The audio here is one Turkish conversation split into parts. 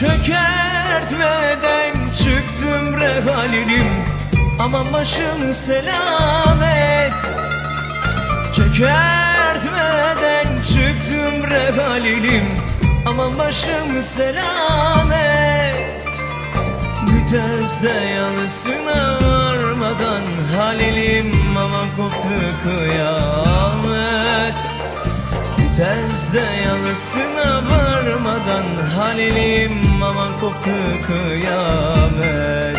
Çökertmeden çıktım rehalinim. Aman başım selamet. Çökertmeden çıktım rehalinim. Aman başım selamet. Mütezde yalısına varmadan Halilim. Aman koptu kıyamet. Mütezde yalısına varmadan Halilim aman koptu kıyamet.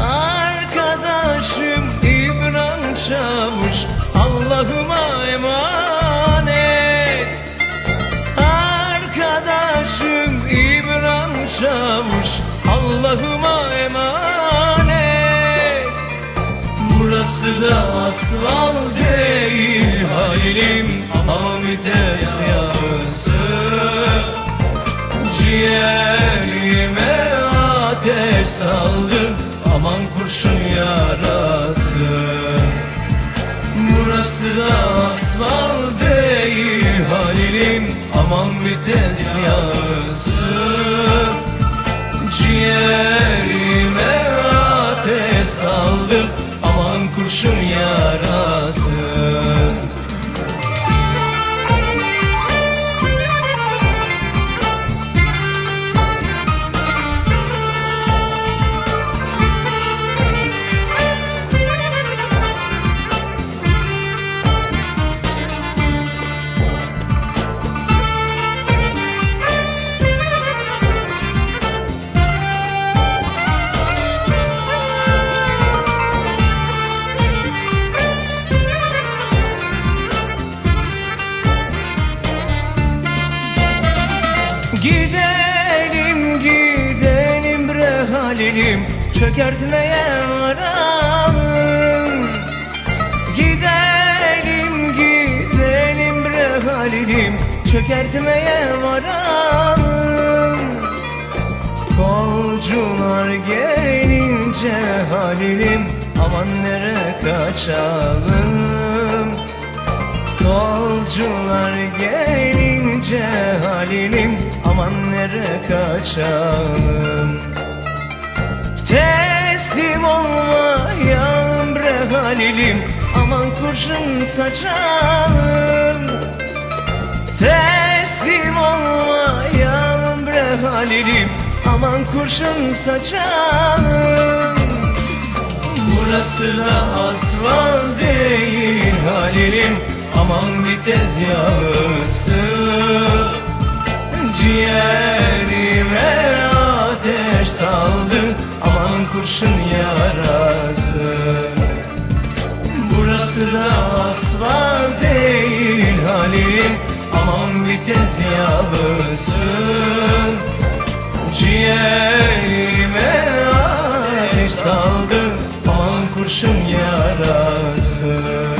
Arkadaşım İbrahim Çavuş Allah'ıma emanet. Arkadaşım İbrahim Çavuş Allah'ıma emanet. Burası da asfal değil Halilim Hamites yağısı saldım Aman kurşun yarası. Burası da asfal değil Halilim Aman vites yağısı Ciğerime ateş saldım Aman kurşun yarası Gidelim gidelim bre halilim Çökertmeye varalım. Gidelim gidelim bre halilim Çökertmeye varalım. Kolcular gelince halilim Aman nere kaçalım. Kolcular gelince halilim Aman nere kaçalım? Teslim olmayalım bre halilim Aman kurşun saçalım. Teslim olmayalım bre halilim Aman kurşun saçalım. Burası da asfal değil halilim Aman vites yağısı Ciğerime ateş saldı Aman kurşun yarası. Burası da asfal değil halilim Aman vites yağısı Ciğerime ateş saldı Aman kurşun yarası